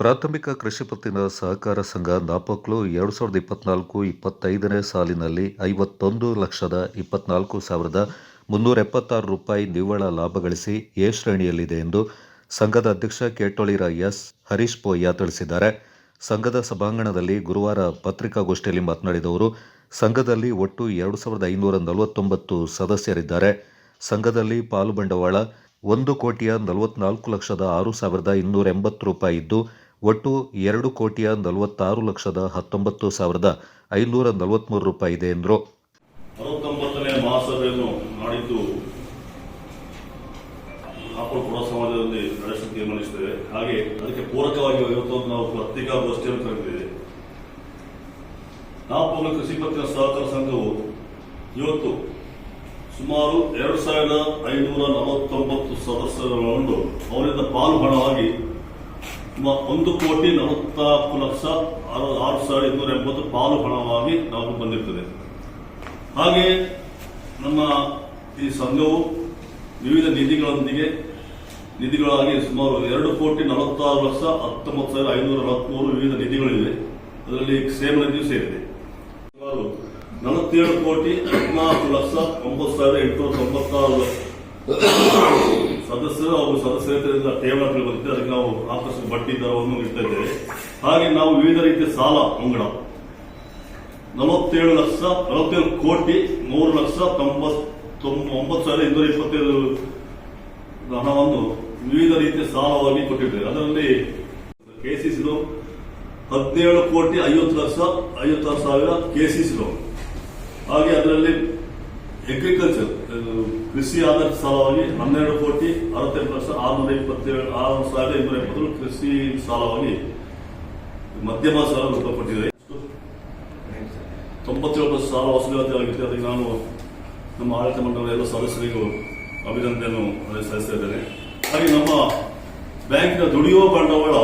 ಪ್ರಾಥಮಿಕ ಕೃಷಿ ಪತ್ತಿನ ಸಹಕಾರ ಸಂಘ ನಾಪಕ್ಲು ಎರಡು ಸಾವಿರದ ಇಪ್ಪತ್ನಾಲ್ಕು ಇಪ್ಪತ್ತೈದನೇ ಸಾಲಿನಲ್ಲಿ ಐವತ್ತೊಂದು ಲಕ್ಷದ ಇಪ್ಪತ್ನಾಲ್ಕು ಸಾವಿರದ ಮುನ್ನೂರ ಎಪ್ಪತ್ತಾರು ರೂಪಾಯಿ ನಿವ್ವಳ ಲಾಭ ಗಳಿಸಿ ಎ ಶ್ರೇಣಿಯಲ್ಲಿದೆ ಎಂದು ಸಂಘದ ಅಧ್ಯಕ್ಷ ಕೇಟೋಳಿರ ಎಸ್ ಹರೀಶ್ ಪೋಯ್ಯ ತಿಳಿಸಿದ್ದಾರೆ. ಸಂಘದ ಸಭಾಂಗಣದಲ್ಲಿ ಗುರುವಾರ ಪತ್ರಿಕಾಗೋಷ್ಠಿಯಲ್ಲಿ ಮಾತನಾಡಿದ ಅವರು, ಸಂಘದಲ್ಲಿ ಒಟ್ಟು ಎರಡು ಸಾವಿರದ ಐನೂರ ನಲವತ್ತೊಂಬತ್ತು ಸದಸ್ಯರಿದ್ದಾರೆ. ಸಂಘದಲ್ಲಿ ಪಾಲು ಬಂಡವಾಳ ಒಂದು ಕೋಟಿಯ ನಲವತ್ನಾಲ್ಕು ಲಕ್ಷದ ಆರು ಸಾವಿರದ ಇನ್ನೂರ ಎಂಬತ್ತು ರೂಪಾಯಿ ಇದ್ದು ಒಟ್ಟು ಎರಡು ಕೋಟಿಯ ನಲವತ್ತಾರು ಲಕ್ಷದ ಹತ್ತೊಂಬತ್ತು ಸಾವಿರದ ಐನೂರ ನಲವತ್ತ್ಮೂರು ರೂಪಾಯಿ ಇದೆ ಎಂದರು. ಅರವತ್ತೊಂಬತ್ತನೇ ಮಹಾಸಭೆಯನ್ನು ನಾಡಿದ್ದು ನಾಪುರ ಪುರ ಸಮಾಜದಲ್ಲಿ ನಡೆಸಲು ತೀರ್ಮಾನಿಸುತ್ತೇವೆ ಹಾಗೆ ಅದಕ್ಕೆ ಪೂರಕವಾಗಿ ಇವತ್ತು ನಾವು ಪತ್ರಿಕಾಗೋಷ್ಠಿಯನ್ನು ಕರೆದಿದ್ದೇವೆ. ನಾವು ಕೃಷಿ ಪತ್ತಿನ ಸಹಕಾರ ಸಂಘವು ಇವತ್ತು ಸುಮಾರು ಎರಡು ಸಾವಿರದ ಐನೂರ ನಲವತ್ತೊಂಬತ್ತು ಸದಸ್ಯರನ್ನು ಅವರಿಂದ ಪಾಲು ಹಣವಾಗಿ ಒಂದು ಕೋಟಿ ನಲವತ್ನಾಲ್ಕು ಲಕ್ಷ ಆರು ಸಾವಿರದ ಇನ್ನೂರ ಎಂಬತ್ತು ಪಾಲು ಹಣವಾಗಿ ನಾವು ಬಂದಿರ್ತದೆ. ಹಾಗೆ ನಮ್ಮ ಈ ಸಂಘವು ವಿವಿಧ ನಿಧಿಗಳೊಂದಿಗೆ, ನಿಧಿಗಳಾಗಿ ಸುಮಾರು ಎರಡು ಕೋಟಿ ನಲವತ್ತಾರು ಲಕ್ಷ ಹತ್ತೊಂಬತ್ತು ಸಾವಿರದ ಐನೂರ ನಲವತ್ಮೂರು ವಿವಿಧ ನಿಧಿಗಳಿವೆ. ಅದರಲ್ಲಿ ಸೇಮ್ ನಿಧಿಯೂ ಸೇರಿದೆ. ಸುಮಾರು ನಲವತ್ತೇಳು ಕೋಟಿ ಹದಿನಾಲ್ಕು ಲಕ್ಷ ಒಂಬತ್ತು ಸಾವಿರದ ಎಂಟುನೂರ ತೊಂಬತ್ತಾರು ಸದಸ್ಯರು ಅವರು ಸದಸ್ಯರಿಂದ ಠೇವಣಿಗಳು ಬರುತ್ತೆ ಅದಕ್ಕೆ ನಾವು ಆಕರ್ಷಕ ಬಡ್ಡಿ ದರವನ್ನು ನೀಡ್ತಾ ಇದ್ದೇವೆ. ಹಾಗೆ ನಾವು ವಿವಿಧ ರೀತಿಯ ಸಾಲ ಅಂಗಡ ನಲವತ್ತೇಳು ಲಕ್ಷ, ನಲವತ್ತೇಳು ಕೋಟಿ, ಮೂರು ಲಕ್ಷ ಒಂಬತ್ತು ಸಾವಿರದ ಇನ್ನೂರ ಇಪ್ಪತ್ತೈದು ಹಣವನ್ನು ವಿವಿಧ ರೀತಿಯ ಸಾಲವಾಗಿ ಕೊಟ್ಟಿದ್ದೇವೆ. ಅದರಲ್ಲಿ ಕೆಸಿಸಿ ಲೋನ್ ಹದಿನೇಳು ಕೋಟಿ, ಐವತ್ತು ಲಕ್ಷ, ಐವತ್ತಾರು ಸಾವಿರ ಕೆಸಿಸಿ ಲೋನ್ ಹಾಗೆ ಅದರಲ್ಲಿ ಅಗ್ರಿಕಲ್ಚರ್ ಕೃಷಿ ಆಧಾರಿತ ಸಾಲವಾಗಿ ಹನ್ನೆರಡು ಕೋಟಿ ಅರವತ್ತೆಂಟು ಲಕ್ಷ ಆರುನೂರ ಇಪ್ಪತ್ತೇಳು, ಆರು ಸಾವಿರದ ಇನ್ನೂರ ಎಪ್ಪತ್ತೇಳು ಕೃಷಿ ಸಾಲವಾಗಿ ಮಧ್ಯಮ ಸಾಲ ರೂಪಪಟ್ಟಿದೆ ತೊಂಬತ್ತೇಳು ಲಕ್ಷ ಸಾಲ ವಸೂಲಾತಿಯಾಗಿತ್ತು. ಅದಕ್ಕೆ ನಾನು ನಮ್ಮ ಆಡಳಿತ ಮಂಡಳಿಯ ಎಲ್ಲ ಸದಸ್ಯರಿಗೂ ಅಭಿನಂದನೆಯನ್ನು ಸಲ್ಲಿಸ್ತಾ ಇದ್ದೇನೆ. ಹಾಗೆ ನಮ್ಮ ಬ್ಯಾಂಕಿನ ದುಡಿಯುವ ಬಂಡವಾಳ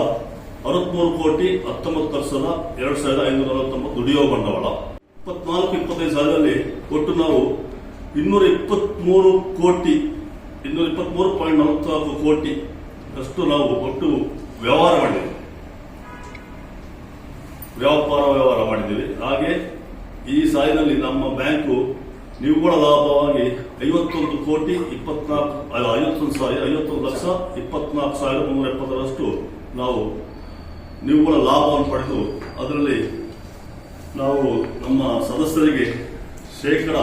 ಅರವತ್ಮೂರು ಕೋಟಿ ಹತ್ತೊಂಬತ್ತು ಲಕ್ಷದ ಎರಡು ಸಾವಿರದ ಐನೂರ ಅರವತ್ತೊಂಬತ್ತು ದುಡಿಯುವ ಬಂಡವಾಳ. ಇಪ್ಪತ್ನಾಲ್ಕು, ಇಪ್ಪತ್ತೈದು ಸಾವಿರದಲ್ಲಿ ಒಟ್ಟು ನಾವು ಇನ್ನೂರ ಇಪ್ಪತ್ಮೂರು ಕೋಟಿ ಇನ್ನೂರ ಇಪ್ಪತ್ಮೂರು ಪಾಯಿಂಟ್ ನಲವತ್ನಾಲ್ಕು ಕೋಟಿ ಅಷ್ಟು ನಾವು ಒಟ್ಟು ವ್ಯವಹಾರ ಮಾಡಿದ್ದೇವೆ. ವ್ಯಾಪಾರ ವ್ಯವಹಾರ ಮಾಡಿದ್ದೀವಿ. ಹಾಗೆ ಈ ಸಾಲಿನಲ್ಲಿ ನಮ್ಮ ಬ್ಯಾಂಕು ನಿವ್ವಳ ಲಾಭವಾಗಿ ಐವತ್ತೊಂದು ಕೋಟಿ ಇಪ್ಪತ್ನಾಲ್ಕು ಐವತ್ತೊಂದು ಸಾವಿರ ಐವತ್ತೊಂದು ಲಕ್ಷ ಇಪ್ಪತ್ನಾಲ್ಕು ಸಾವಿರದ ಮುನ್ನೂರ ಎಪ್ಪತ್ತರಷ್ಟು ನಾವು ನಿವ್ವಳ ಲಾಭವನ್ನು ಪಡೆದು, ಅದರಲ್ಲಿ ನಾವು ನಮ್ಮ ಸದಸ್ಯರಿಗೆ ಶೇಕಡ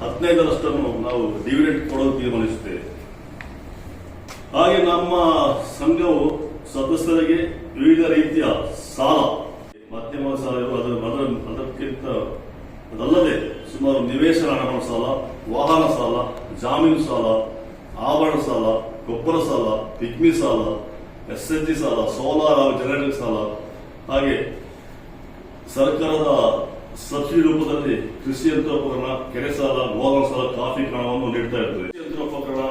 ಹದಿನೈದರಷ್ಟನ್ನು ನಾವು ಡಿವಿಡೆಂಟ್ ಕೊಡಲು ತೀರ್ಮಾನಿಸುತ್ತೇವೆ. ಹಾಗೆ ನಮ್ಮ ಸಂಘವು ಸದಸ್ಯರಿಗೆ ವಿವಿಧ ರೀತಿಯ ಸಾಲ ಮಧ್ಯಮ ಸಾಲ, ಅದರ ಅದಕ್ಕಿಂತ ಅದಲ್ಲದೆ ಸುಮಾರು ನಿವೇಶನ ಹಣಗಳ ಸಾಲ, ವಾಹನ ಸಾಲ, ಜಾಮೀನು ಸಾಲ, ಆಭರಣ ಸಾಲ, ಗೊಬ್ಬರ ಸಾಲ, ಪಿಗ್ಮಿ ಸಾಲ, ಎಸ್ ಎಚ್ ಜಿ ಸಾಲ, ಸೋಲಾರ್ ಹಾಗೂ ಜನರೇಟರ್ ಸಾಲ, ಹಾಗೆ ಸರ್ಕಾರದ ಸಬ್ಸಿಡಿ ರೂಪದಲ್ಲಿ ಕೃಷಿ ಯಂತ್ರೋಪಕರಣ, ಕೆರೆ ಸಾಲ ಗೋಧನ ಸಾಲ, ಕಾಫಿ ಕ್ರಮವನ್ನು ನೀಡ್ತಾ ಕೃಷಿ ಯಂತ್ರೋಪಕರಣ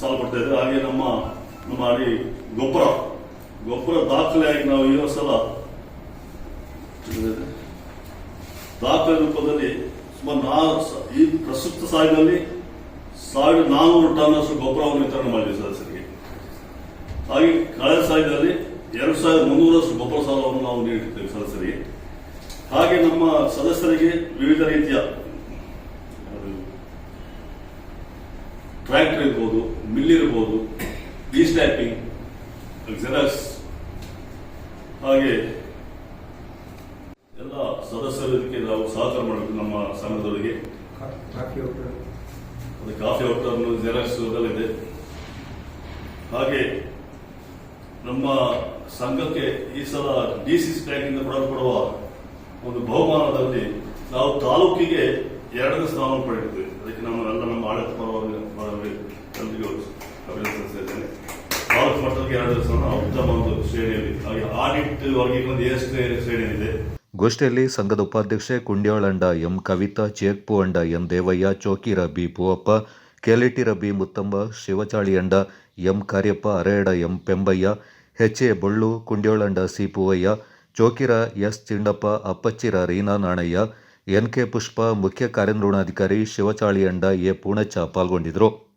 ಸಾಲ ಕೊಡ್ತಾ ಇದ್ದಾರೆ ಹಾಗೆ ನಮ್ಮ ನಮ್ಮ ಅಲ್ಲಿ ಗೊಬ್ಬರ ಗೊಬ್ಬರ ದಾಖಲೆಯಾಗಿ ನಾವು ಈ ಸಲ ದಾಖಲೆ ರೂಪದಲ್ಲಿ ಸುಮಾರು ನಾ ಈ ಪ್ರಸ್ತುತ ಸಾಲಿನಲ್ಲಿ ಸಾವಿರದ ನಾನೂರು ಟನ್ ಅಷ್ಟು ಗೊಬ್ಬರವನ್ನು ವಿತರಣೆ ಮಾಡಿದೆ ಸದಸ್ಯರಿಗೆ. ಹಾಗೆ ಕಳೆದ ಸಾಲಿನಲ್ಲಿ ಎರಡು ಸಾವಿರದ ಮುನ್ನೂರಷ್ಟು ಗೊಬ್ಬರ ಸಾಲವನ್ನು ನಾವು ನೀಡ್ತೇವೆ ಸದಸ್ಯರಿಗೆ. ಹಾಗೆ ನಮ್ಮ ಸದಸ್ಯರಿಗೆ ವಿವಿಧ ರೀತಿಯ ಟ್ರ್ಯಾಕ್ಟರ್ ಇರ್ಬೋದು ಮಿಲ್ ಇರ್ಬೋದು ಡಿ ಸ್ಟ್ಯಾಪಿಂಗ್ ಜೆರಾಕ್ಸ್ ಹಾಗೆ ಎಲ್ಲ ಸದಸ್ಯರಿಗೆ ನಾವು ಸಹಕಾರ ಮಾಡಬೇಕು ನಮ್ಮ ಸಂಘದವರಿಗೆ. ಕಾಫಿ ಹೋಟೆಲ್ ಅದು ಕಾಫಿ ಔಟರ್ನು ಜೆರಾಕ್ಸ್ ಇದೆ. ಹಾಗೆ ನಮ್ಮ ಸಂಘಕ್ಕೆ ಈ ಸಲ ಡಿ ಸಿ ಸಿ ಬ್ಯಾಂಕಿಂದ ಕೊಡಲ್ಪಡುವ ಒಂದು ಬಹುಮಾನದಲ್ಲಿ ನಾವು ತಾಲೂಕಿಗೆ ಎರಡನೇ ಸ್ಥಾನ ಪಡೆದಿದ್ದೇವೆ. ಅದಕ್ಕೆ ನಮ್ಮನ್ನೆಲ್ಲ ನಮ್ಮ ಆಡಳಿತ ಪರವಾಗಿ ಎಲ್ರಿಗೂ ಅಭಿನಂದನೆ ತಾಲೂಕು ಮಟ್ಟದಲ್ಲಿ ಎರಡನೇ ಸ್ಥಾನ ಉತ್ತಮ ಒಂದು ಶ್ರೇಣಿಯಲ್ಲಿ ಹಾಗೆ ಆಡಿಟ್ ವರ್ಗೀಕರಣ ಎ ಶ್ರೇಣಿಯಲ್ಲಿದೆ. ಗೋಷ್ಠಿಯಲ್ಲಿ ಸಂಘದ ಉಪಾಧ್ಯಕ್ಷೆ Kundyalanda M Kavitha Chekpuanda M Devaiah, Chokira B Poovappa Kelitira B Muthamba Shivachaliyanda M Kariappa Areda M Pembaiah, H A Bollu Kundyolanda C Poovaiah Chokira S. Chindappa Appachira Reena Nanaiah, N. K. Pushpa, ಮುಖ್ಯ ಕಾರ್ಯನಿರ್ವಹಣಾಧಿಕಾರಿ ಶಿವಚಾಳಿಯಂಡ A. Poonacha ಪಾಲ್ಗೊಂಡಿದ್ದರು.